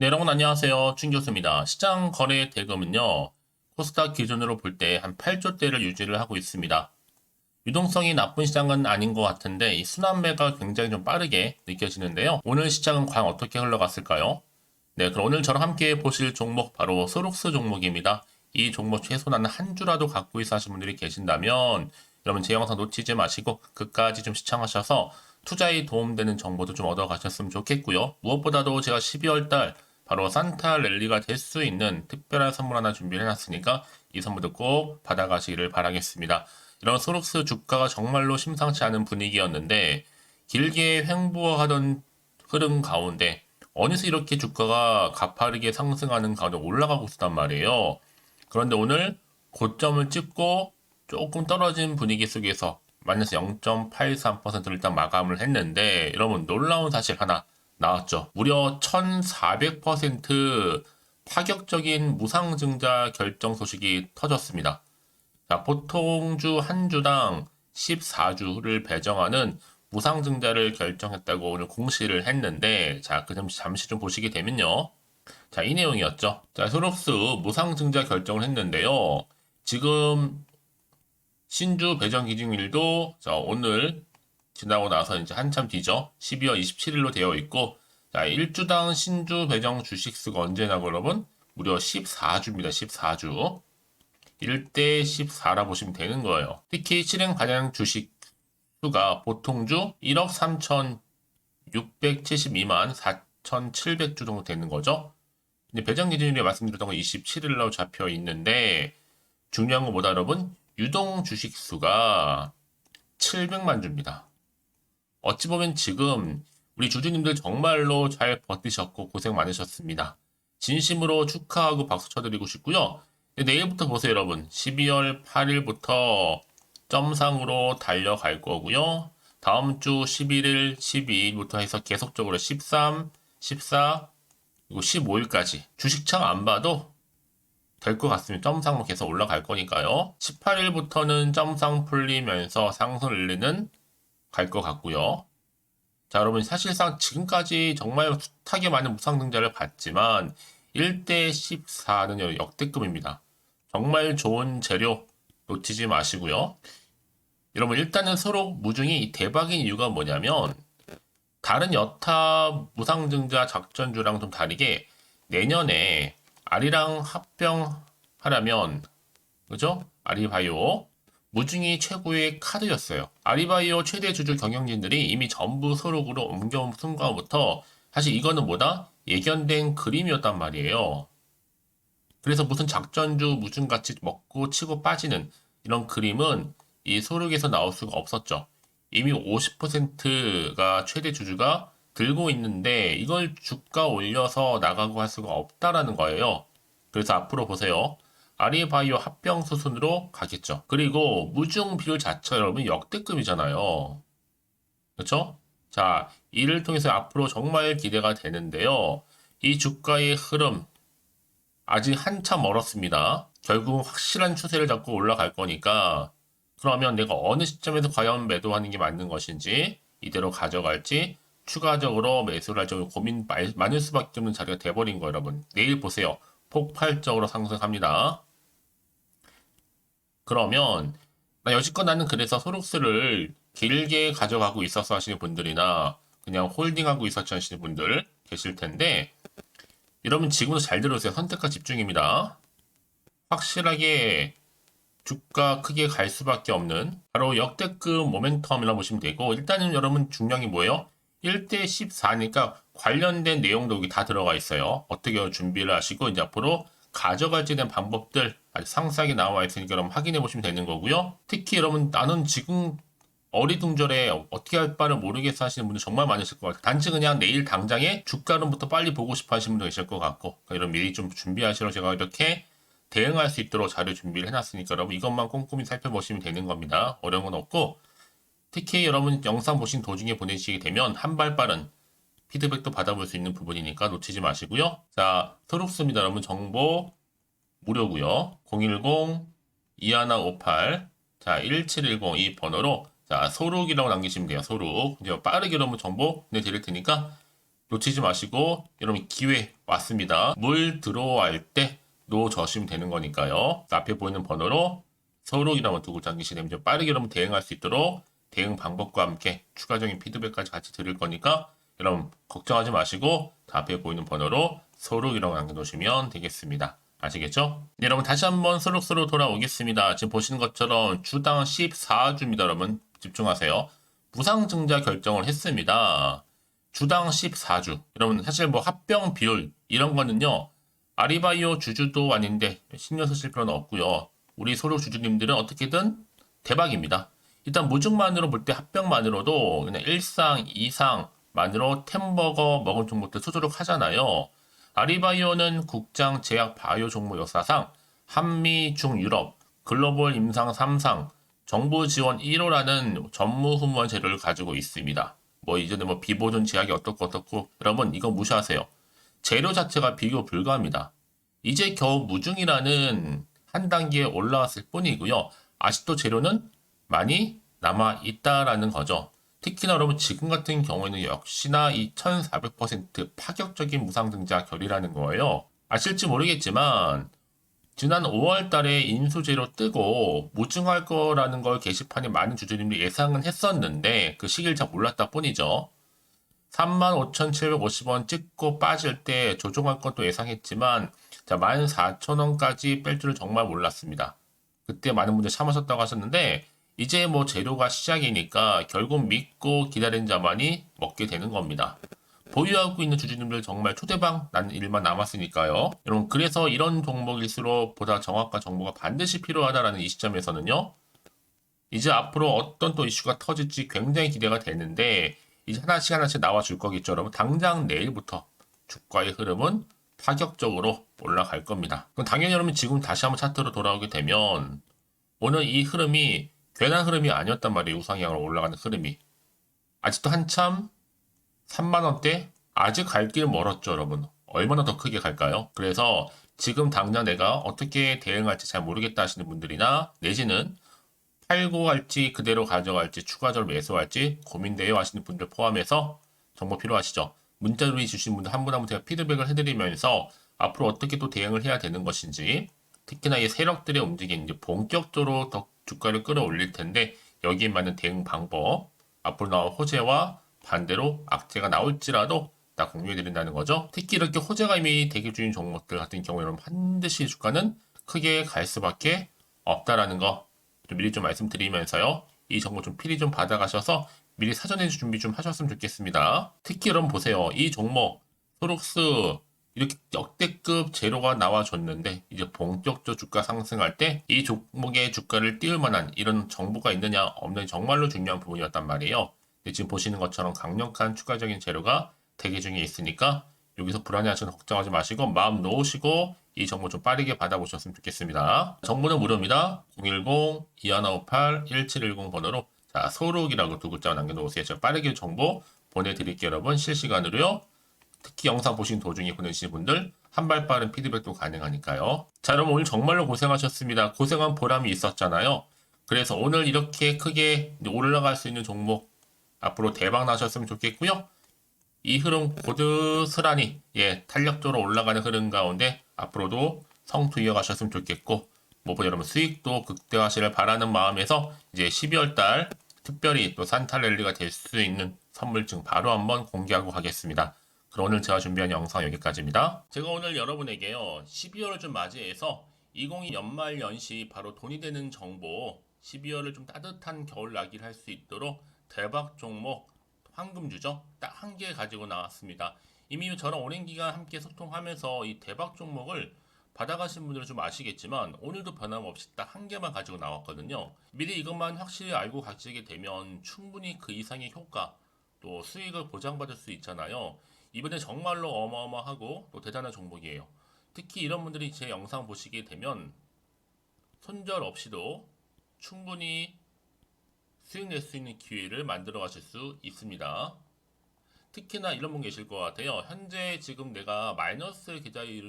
네, 여러분 안녕하세요. 춘 교수입니다. 시장 거래 대금은요, 코스닥 기준으로 볼 때 한 8조대를 유지를 하고 있습니다. 유동성이 나쁜 시장은 아닌 것 같은데 이 순환매가 굉장히 좀 빠르게 느껴지는데요. 오늘 시장은 과연 어떻게 흘러갔을까요? 네, 그럼 오늘 저랑 함께 보실 종목 바로 소록스 종목입니다. 이 종목 최소한 한 주라도 갖고 있어 하신 분들이 계신다면 여러분 제 영상 놓치지 마시고 끝까지 좀 시청하셔서 투자에 도움되는 정보도 좀 얻어 가셨으면 좋겠고요. 무엇보다도 제가 12월 달 바로 산타 랠리가 될 수 있는 특별한 선물 하나 준비를 해놨으니까 이 선물도 꼭 받아가시기를 바라겠습니다. 이런 소록스 주가가 정말로 심상치 않은 분위기였는데 길게 횡보하던 흐름 가운데 어느새 이렇게 주가가 가파르게 상승하는 가운데 올라가고 있단 말이에요. 그런데 오늘 고점을 찍고 조금 떨어진 분위기 속에서 마이너스 0.83%를 일단 마감을 했는데 여러분 놀라운 사실 하나 나왔죠. 무려 1400% 파격적인 무상증자 결정 소식이 터졌습니다. 자, 보통 주 한 주당 14주를 배정하는 무상증자를 결정했다고 오늘 공시를 했는데, 자, 그 잠시, 잠시 좀 보시게 되면요. 자, 이 내용이었죠. 자, 소록스 무상증자 결정을 했는데요. 지금 신주 배정 기준일도 자, 오늘 지나고 나서 이제 한참 뒤죠. 12월 27일로 되어 있고, 자, 1주당 신주 배정 주식수가 언제나 여러분? 무려 14주입니다. 14주. 1대 14라 보시면 되는 거예요. 특히 실행 반영 주식 수가 보통주 1억 3,672만 4,700주 정도 되는 거죠. 이제 배정 기준일에 말씀드렸던 건 27일로 잡혀 있는데 중요한 건 뭐다 여러분? 유동 주식 수가 700만 주입니다. 어찌 보면 지금 우리 주주님들 정말로 잘 버티셨고 고생 많으셨습니다. 진심으로 축하하고 박수 쳐드리고 싶고요. 내일부터 보세요, 여러분. 12월 8일부터 점상으로 달려갈 거고요. 다음 주 11일, 12일부터 해서 계속적으로 13, 14, 그리고 15일까지 주식창 안 봐도 될 것 같습니다. 점상으로 계속 올라갈 거니까요. 18일부터는 점상 풀리면서 상승을 일리는 갈 것 같고요. 자, 여러분, 사실상 지금까지 정말 숱하게 많은 무상증자를 봤지만 1대 14는 역대급입니다. 정말 좋은 재료 놓치지 마시고요. 여러분, 일단은 서로 무중이 대박인 이유가 뭐냐면 다른 여타 무상증자 작전주랑 좀 다르게 내년에 아리랑 합병하려면 그죠? 아리바이오 무중이 최고의 카드였어요. 아리바이오 최대 주주 경영진들이 이미 전부 소록으로 옮겨온 순간부터 사실 이거는 뭐다? 예견된 그림이었단 말이에요. 그래서 무슨 작전주 무중같이 먹고 치고 빠지는 이런 그림은 이 소록에서 나올 수가 없었죠. 이미 50%가 최대 주주가 들고 있는데 이걸 주가 올려서 나가고 할 수가 없다라는 거예요. 그래서 앞으로 보세요. 아리바이오 합병 수순으로 가겠죠. 그리고 무중 비율 자체가 여러분 역대급이잖아요. 그렇죠? 자, 이를 통해서 앞으로 정말 기대가 되는데요. 이 주가의 흐름 아직 한참 멀었습니다. 결국 확실한 추세를 잡고 올라갈 거니까 그러면 내가 어느 시점에서 과연 매도하는 게 맞는 것인지 이대로 가져갈지 추가적으로 매수를 할지 고민 많을 수밖에 없는 자리가 돼버린 거예요, 여러분. 내일 보세요. 폭발적으로 상승합니다. 그러면 나 여지껏 나는 그래서 소록스를 길게 가져가고 있었어 하시는 분들이나 그냥 홀딩하고 있었지 하시는 분들 계실 텐데 여러분 지금도 잘 들으세요. 선택과 집중입니다. 확실하게 주가 크게 갈 수밖에 없는 바로 역대급 모멘텀이라고 보시면 되고 일단은 여러분 게 뭐예요? 1대 14니까 관련된 내용도 여기 다 들어가 있어요. 어떻게 준비를 하시고 이제 앞으로 가져갈지에 대한 방법들 아주 상세하게 나와 있으니까 여러분 확인해 보시면 되는 거고요. 특히 여러분 나는 지금 어리둥절에 어떻게 할 바를 모르겠어 하시는 분들 정말 많으실 것 같아요. 단지 그냥 내일 당장에 주가론부터 빨리 보고 싶어 하시는 분도 계실 것 같고 그러니까 이런 미리 좀 준비하시러 제가 이렇게 대응할 수 있도록 자료 준비를 해놨으니까 여러분 이것만 꼼꼼히 살펴보시면 되는 겁니다. 어려운 건 없고 특히 여러분 영상 보신 도중에 보내시게 되면 한 발 빠른 피드백도 받아볼 수 있는 부분이니까 놓치지 마시고요. 자, 서록스입니다. 여러분 정보 무료고요. 010-2158 자, 1710 이 번호로 자, 소록이라고 남기시면 돼요. 소록. 이제 빠르게 여러분 정보 내드릴 테니까 놓치지 마시고 여러분 기회 왔습니다. 물 들어갈 때 놓으시면 되는 거니까요. 앞에 보이는 번호로 서울이라고 두고 잠기시면 좀 빠르게 여러분 대응할 수 있도록 대응 방법과 함께 추가적인 피드백까지 같이 드릴 거니까 여러분 걱정하지 마시고 앞에 보이는 번호로 서울이라고 남겨놓으시면 되겠습니다. 아시겠죠? 네, 여러분 다시 한번 스록스로 돌아오겠습니다. 지금 보시는 것처럼 주당 14주입니다. 여러분 집중하세요. 무상증자 결정을 했습니다. 주당 14주. 여러분 사실 뭐 합병 비율 이런 거는요. 아리바이오 주주도 아닌데 신경 쓰실 필요는 없고요. 우리 소료 주주님들은 어떻게든 대박입니다. 일단 무증만으로 볼 때 합병만으로도 그냥 1상, 2상만으로 템버거 먹은 종목들 수두룩 하잖아요. 아리바이오는 국장 제약 바이오 종목 역사상 한미 중 유럽 글로벌 임상 3상 정부 지원 1호라는 전무후무한 재료를 가지고 있습니다. 뭐 이전에 뭐 비보존 제약이 어떻고 어떻고 여러분 이거 무시하세요. 재료 자체가 비교 불가합니다. 이제 겨우 무중이라는 한 단계 올라왔을 뿐이고요. 아직도 재료는 많이 남아 있다라는 거죠. 특히나 여러분 지금 같은 경우에는 역시나 이 1400% 파격적인 무상 증자 결이라는 거예요. 아실지 모르겠지만 지난 5월 달에 인수제로 뜨고 무증할 거라는 걸 게시판에 많은 주주님들이 예상은 했었는데 그 시기를 잘 몰랐다 뿐이죠. 35,750원 찍고 빠질 때 조종할 것도 예상했지만 자, 14,000원까지 뺄 줄을 정말 몰랐습니다. 그때 많은 분들이 참으셨다고 하셨는데 이제 뭐 재료가 시작이니까 결국 믿고 기다린 자만이 먹게 되는 겁니다. 보유하고 있는 주주님들 정말 초대박 나는 일만 남았으니까요. 여러분 그래서 이런 종목일수록 보다 정확한 정보가 반드시 필요하다라는 이 시점에서는요. 이제 앞으로 어떤 또 이슈가 터질지 굉장히 기대가 되는데 이제 하나씩 하나씩 나와줄 거겠죠. 여러분 당장 내일부터 주가의 흐름은 파격적으로 올라갈 겁니다. 그럼 당연히 여러분 지금 다시 한번 차트로 돌아오게 되면 오늘 이 흐름이 괜한 흐름이 아니었단 말이에요. 우상향으로 올라가는 흐름이. 아직도 한참 3만원대 아직 갈 길 멀었죠, 여러분. 얼마나 더 크게 갈까요? 그래서 지금 당장 내가 어떻게 대응할지 잘 모르겠다 하시는 분들이나 내지는 팔고 할지 그대로 가져갈지 추가적으로 매수할지 고민돼요 하시는 분들 포함해서 정보 필요하시죠? 문자로 주신 분들 한 분 한 분 제가 피드백을 해드리면서 앞으로 어떻게 또 대응을 해야 되는 것인지 특히나 이 세력들의 움직임 이제 본격적으로 더 주가를 끌어올릴 텐데 여기에 맞는 대응 방법 앞으로 나올 호재와 반대로 악재가 나올지라도 다 공유해 드린다는 거죠. 특히 이렇게 호재가 이미 대기 중인 종목들 같은 경우에는 반드시 주가는 크게 갈 수밖에 없다라는 거 좀 미리 좀 말씀드리면서요. 이 정보 좀 필히 좀 받아가셔서 미리 사전에 준비 좀 하셨으면 좋겠습니다. 특히 여러분 보세요. 이 종목 소록스 이렇게 역대급 재료가 나와줬는데 이제 본격적 주가 상승할 때 이 종목의 주가를 띄울 만한 이런 정보가 있느냐 없느냐 정말로 중요한 부분이었단 말이에요. 지금 보시는 것처럼 강력한 추가적인 재료가 대기 중에 있으니까 여기서 불안해하시는 걱정하지 마시고 마음 놓으시고 이 정보 좀 빠르게 받아보셨으면 좋겠습니다. 정보는 무료입니다. 010-2158-1710 번호로 자 소록이라고 두 글자 남겨놓으세요. 제가 빠르게 정보 보내드릴게요 여러분 실시간으로요. 특히 영상 보신 도중에 보내주신 분들 한 발 빠른 피드백도 가능하니까요. 자 여러분 오늘 정말로 고생하셨습니다. 고생한 보람이 있었잖아요. 그래서 오늘 이렇게 크게 올라갈 수 있는 종목 앞으로 대박 나셨으면 좋겠고요. 이 흐름 고스란히 예 탄력적으로 올라가는 흐름 가운데 앞으로도 성투 이어가셨으면 좋겠고 무엇보다 여러분 수익도 극대화하시를 바라는 마음에서 이제 12월 달 특별히 또 산타 랠리가 될 수 있는 선물증 바로 한번 공개하고 가겠습니다. 오늘 제가 준비한 영상 여기까지입니다. 제가 오늘 여러분에게요 12월을 좀 맞이해서 2022 연말 연시 바로 돈이 되는 정보 12월을 좀 따뜻한 겨울 나기를 할 수 있도록 대박 종목 황금주죠. 딱 한 개 가지고 나왔습니다. 이미 저랑 오랜 기간 함께 소통하면서 이 대박 종목을 받아가신 분들은 좀 아시겠지만 오늘도 변함없이 딱 한 개만 가지고 나왔거든요. 미리 이것만 확실히 알고 가시게 되면 충분히 그 이상의 효과 또 수익을 보장받을 수 있잖아요. 이번에 정말로 어마어마하고 또 대단한 종목이에요. 특히 이런 분들이 제 영상 보시게 되면 손절 없이도 충분히 수익 낼 수 있는 기회를 만들어 가실 수 있습니다. 특히나 이런 분 계실 것 같아요. 현재 지금 내가 마이너스 계좌이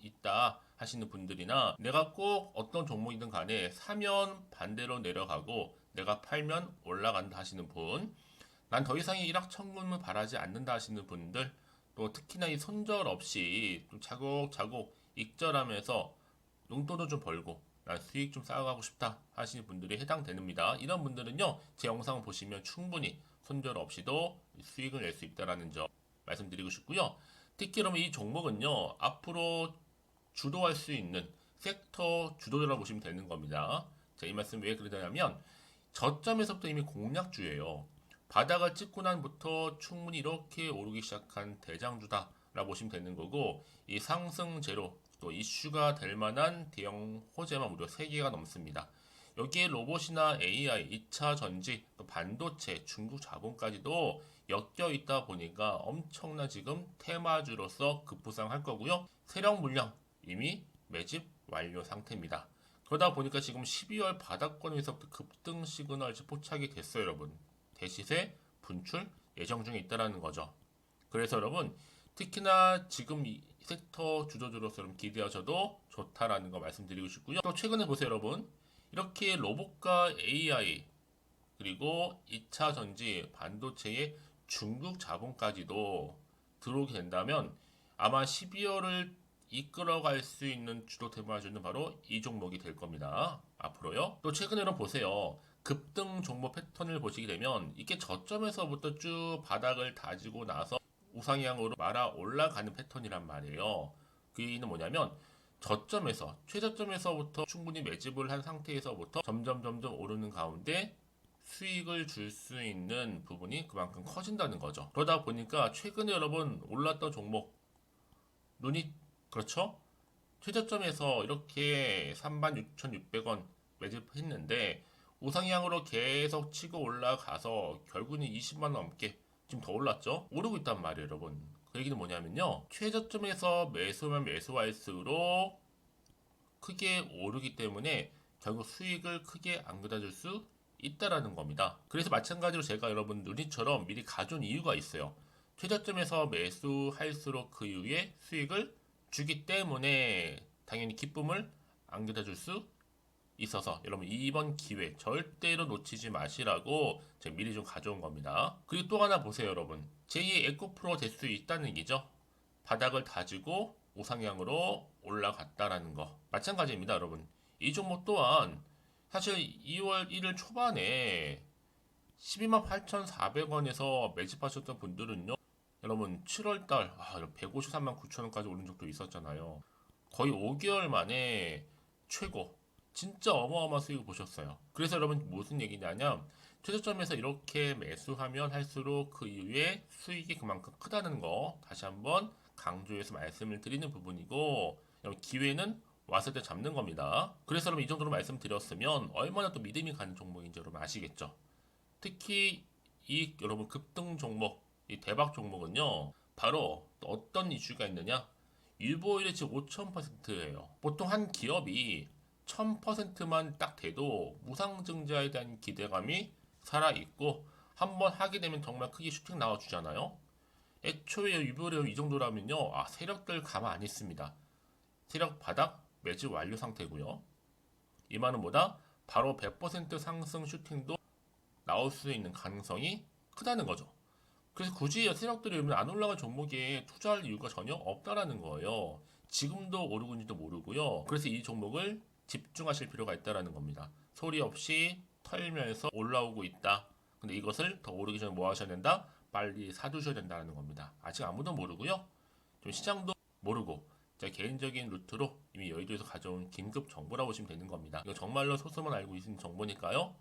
있다 하시는 분들이나 내가 꼭 어떤 종목이든 간에 사면 반대로 내려가고 내가 팔면 올라간다 하시는 분, 난 더 이상의 일확천금을 바라지 않는다 하시는 분들, 또 특히나 이 손절 없이 좀 차곡차곡 익절하면서 용돈도 좀 벌고 난 수익 좀 쌓아가고 싶다 하시는 분들이 해당됩니다. 이런 분들은요 제 영상 보시면 충분히 손절 없이도 수익을 낼 수 있다라는 점 말씀드리고 싶고요. 특히 그러면 이 종목은요 앞으로 주도할 수 있는 섹터 주도자라고 보시면 되는 겁니다. 자, 이 말씀 왜 그러냐면 저점에서부터 이미 공략주예요. 바닥을 찍고 난부터 충분히 이렇게 오르기 시작한 대장주다라고 보시면 되는 거고 이 상승제로 또 이슈가 될 만한 대형 호재만 무려 3개가 넘습니다. 여기에 로봇이나 AI, 2차 전지, 또 반도체, 중국 자본까지도 엮여 있다 보니까 엄청난 지금 테마주로서 급부상할 거고요. 세력 물량 이미 매집 완료 상태입니다. 그러다 보니까 지금 12월 바닥권에서부터 급등 시그널이 포착이 됐어요, 여러분. 대시세 분출 예정 중에 있다라는 거죠. 그래서 여러분 특히나 지금 이 섹터 주도주로서 여러분 기대하셔도 좋다라는 거 말씀드리고 싶고요. 또 최근에 보세요, 여러분. 이렇게 로봇과 AI 그리고 2차 전지 반도체의 중국 자본까지도 들어오게 된다면 아마 12월을 이끌어갈 수 있는 주도 테마주는 바로 이 종목이 될 겁니다. 앞으로요. 또 최근에 여러분 보세요. 급등 종목 패턴을 보시게 되면 이게 저점에서부터 쭉 바닥을 다지고 나서 우상향으로 말아 올라가는 패턴이란 말이에요. 그 얘기는 뭐냐면 저점에서 최저점에서부터 충분히 매집을 한 상태에서부터 점점 점점 오르는 가운데 수익을 줄 수 있는 부분이 그만큼 커진다는 거죠. 그러다 보니까 최근에 여러분 올랐던 종목 눈이 그렇죠? 최저점에서 이렇게 36,600원 매집했는데 우상향으로 계속 치고 올라가서 결국은 20만 원 넘게 지금 더 올랐죠? 오르고 있단 말이에요, 여러분. 그 얘기는 뭐냐면요. 최저점에서 매수면 매수할수록 크게 오르기 때문에 결국 수익을 크게 안겨다줄 수 있다라는 겁니다. 그래서 마찬가지로 제가 여러분 누리처럼 미리 가져온 이유가 있어요. 최저점에서 매수할수록 그 이후에 수익을 주기 때문에 당연히 기쁨을 안겨다 줄 수 있어서 여러분 이번 기회 절대로 놓치지 마시라고 제가 미리 좀 가져온 겁니다. 그리고 또 하나 보세요 여러분 제2의 에코프로 될 수 있다는 얘기죠. 바닥을 다지고 우상향으로 올라갔다라는 거 마찬가지입니다 여러분 이 종목 또한 사실 2월 1일 초반에 12만 8,400원에서 매집하셨던 분들은요 여러분 7월달 아, 153만 9천원까지 오른 적도 있었잖아요. 거의 5개월 만에 최고 진짜 어마어마한 수익을 보셨어요. 그래서 여러분 무슨 얘기냐면 최저점에서 이렇게 매수하면 할수록 그 이후에 수익이 그만큼 크다는 거 다시 한번 강조해서 말씀을 드리는 부분이고 기회는 왔을 때 잡는 겁니다. 그래서 여러분 이 정도로 말씀드렸으면 얼마나 또 믿음이 가는 종목인지 여러분 아시겠죠? 특히 이 여러분 급등 종목 이 대박 종목은요, 바로 어떤 이슈가 있느냐? 유보율이 지금 5,000%예요. 보통 한 기업이 1,000%만 딱 돼도 무상증자에 대한 기대감이 살아있고, 한번 하게 되면 정말 크게 슈팅 나와주잖아요. 애초에 유보율이 이 정도라면요, 아, 세력들 가만 안 있습니다. 세력 바닥 매집 완료 상태고요. 이 말은 뭐다? 바로 100% 상승 슈팅도 나올 수 있는 가능성이 크다는 거죠. 그래서 굳이 세력들이 안 올라간 종목에 투자할 이유가 전혀 없다라는 거예요. 지금도 오르고 있는지도 모르고요. 그래서 이 종목을 집중하실 필요가 있다라는 겁니다. 소리 없이 털면서 올라오고 있다. 근데 이것을 더 오르기 전에 뭐 하셔야 된다? 빨리 사두셔야 된다는 겁니다. 아직 아무도 모르고요. 좀 시장도 모르고 제 개인적인 루트로 이미 여의도에서 가져온 긴급 정보라고 보시면 되는 겁니다. 이거 정말로 소수만 알고 있는 정보니까요.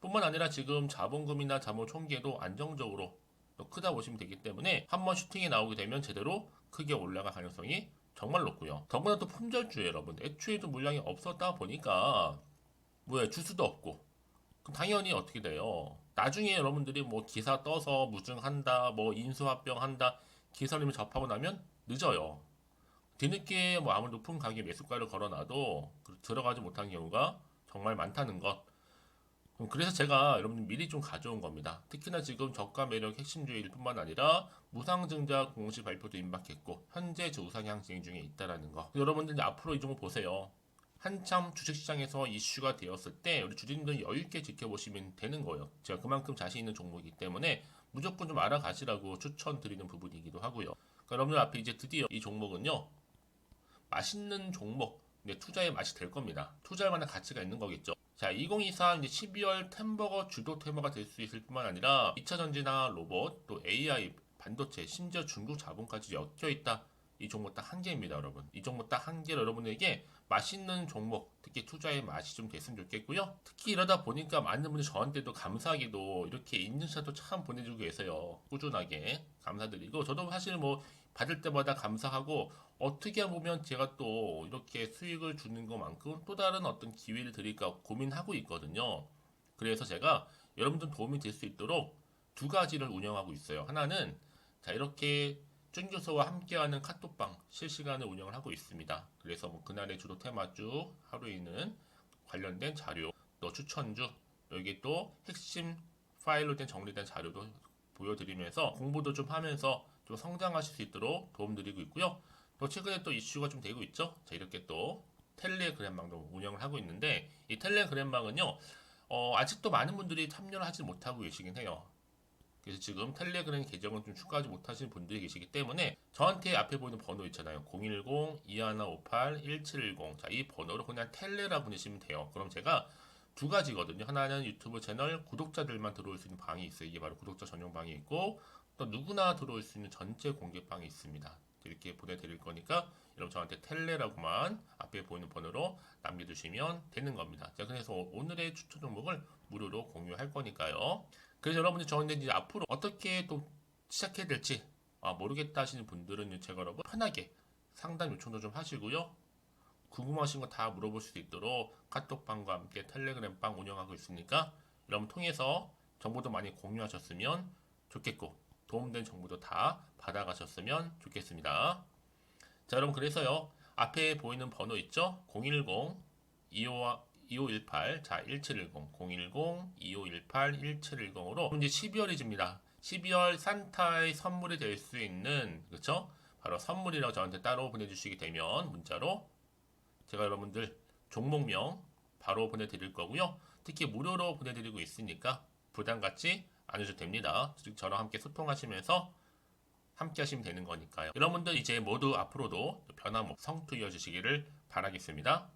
뿐만 아니라 지금 자본금이나 자본 총계도 안정적으로 또 크다 보시면 되기 때문에 한번 슈팅이 나오게 되면 제대로 크게 올라갈 가능성이 정말 높고요. 더구나 또 품절주에 여러분 애초에도 물량이 없었다 보니까 뭐야 주수도 없고 당연히 어떻게 돼요? 나중에 여러분들이 뭐 기사 떠서 무증한다, 뭐 인수합병한다 기사님을 접하고 나면 늦어요. 뒤늦게 뭐 아무리 높은 가격에 매수가를 걸어놔도 들어가지 못한 경우가 정말 많다는 것. 그래서 제가 여러분들 미리 좀 가져온 겁니다. 특히나 지금 저가 매력 핵심주일 뿐만 아니라 무상증자 공시 발표도 임박했고 현재 우상 향 진행 중에 있다라는 거. 여러분들 앞으로 이 종목 보세요. 한참 주식시장에서 이슈가 되었을 때 우리 주주님들 여유 있게 지켜보시면 되는 거예요. 제가 그만큼 자신 있는 종목이기 때문에 무조건 좀 알아가시라고 추천드리는 부분이기도 하고요. 그러니까 여러분들 앞에 이제 드디어 이 종목은요. 맛있는 종목, 근데 투자의 맛이 될 겁니다. 투자할 만한 가치가 있는 거겠죠. 자, 2023 이제 12월 템버거 주도 테마가 될 수 있을 뿐만 아니라 2차 전지나 로봇, 또 AI, 반도체, 심지어 중국 자본까지 엮여 있다. 이 종목 딱 한 개입니다, 여러분. 이 종목 딱 한 개 여러분에게 맛있는 종목, 특히 투자의 맛이 좀 됐으면 좋겠고요. 특히 이러다 보니까 많은 분들이 저한테도 감사하게도 이렇게 인증샷도 참 보내주고 계세요. 꾸준하게 감사드리고 저도 사실 뭐 받을 때마다 감사하고 어떻게 보면 제가 또 이렇게 수익을 주는 것만큼 또 다른 어떤 기회를 드릴까 고민하고 있거든요. 그래서 제가 여러분들 도움이 될 수 있도록 두 가지를 운영하고 있어요. 하나는 자 이렇게 쭌교수와 함께하는 카톡방 실시간을 운영을 하고 있습니다. 그래서 뭐 그날의 주로 테마주, 하루에 있는 관련된 자료, 또 추천주, 여기 또 핵심 파일로 된 정리된 자료도 보여드리면서 공부도 좀 하면서 좀 성장하실 수 있도록 도움드리고 있고요. 또 최근에 또 이슈가 좀 되고 있죠. 자 이렇게 또 텔레그램방도 운영을 하고 있는데 이 텔레그램방은요 어, 아직도 많은 분들이 참여를 하지 못하고 계시긴 해요. 그래서 지금 텔레그램 계정을 좀 추가하지 못하시는 분들이 계시기 때문에 저한테 앞에 보이는 번호 있잖아요. 010-2158-1710. 자, 이 번호로 그냥 텔레라 보내시면 돼요. 그럼 제가 두 가지거든요. 하나는 유튜브 채널 구독자들만 들어올 수 있는 방이 있어요. 이게 바로 구독자 전용 방이 있고 또 누구나 들어올 수 있는 전체 공개 방이 있습니다. 이렇게 보내드릴 거니까 여러분 저한테 텔레라고만 앞에 보이는 번호로 남겨주시면 되는 겁니다. 자, 그래서 오늘의 추천 종목을 무료로 공유할 거니까요. 그래서 여러분들 저한테 이제 앞으로 어떻게 또 시작해야 될지 아, 모르겠다 하시는 분들은 제가 여러분 편하게 상담 요청도 좀 하시고요. 궁금하신 거 다 물어볼 수 있도록 카톡방과 함께 텔레그램방 운영하고 있으니까 여러분 통해서 정보도 많이 공유하셨으면 좋겠고 도움된 정보도 다 받아가셨으면 좋겠습니다. 자 여러분 그래서요 앞에 보이는 번호 있죠? 010 25 2518, 자, 1710, 010, 2518, 1710으로 이제 12월이집니다. 12월 산타의 선물이 될 수 있는, 그쵸? 바로 선물이라고 저한테 따로 보내주시게 되면 문자로 제가 여러분들 종목명 바로 보내드릴 거고요. 특히 무료로 보내드리고 있으니까 부담 갖지 않으셔도 됩니다. 즉 저랑 함께 소통하시면서 함께 하시면 되는 거니까요. 여러분들 이제 모두 앞으로도 변함없 성투 이어주시기를 바라겠습니다.